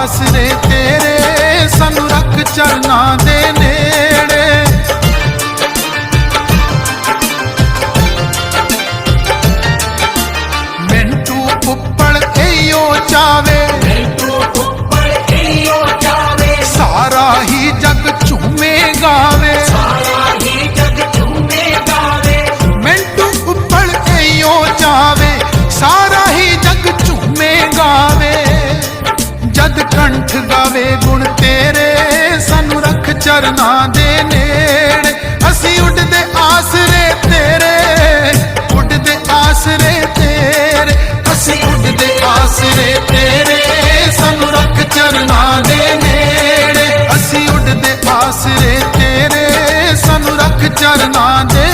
ਆਸਰੇ ਤੇਰੇ ਸਾਨੂੰ ਰੱਖ ਚਰਨਾਂ ਦੇ ਨੇੜੇ। ਮਿੰਟੂ ਪੁੱਪੜ ਏਓ ਚਾਵੇ। ਮਿੰਟੂ ਪੁੱਪੜ ਏਓ ਚਾਵੇ। ਸਾਰਾ ਹੀ ਜਗ ਝੂਮੇਗਾ। ਕੰਠ ਗਾਵੇ ਗੁਣ ਤੇਰੇ, ਸਾਨੂੰ ਰੱਖ ਚਰਨਾਂ ਦੇ ਨੇੜ। ਅਸੀਂ ਉੱਡਦੇ ਆਸਰੇ ਤੇਰੇ, ਉੱਡਦੇ ਆਸਰੇ ਤੇਰੇ। ਅਸੀਂ ਉੱਡਦੇ ਆਸਰੇ ਤੇਰੇ, ਸਾਨੂੰ ਰੱਖ ਚਰਨਾਂ ਦੇ ਨੇੜ। ਅਸੀਂ ਉੱਡਦੇ ਆਸਰੇ ਤੇਰੇ, ਸਾਨੂੰ ਰੱਖ ਚਰਨਾਂ ਦੇ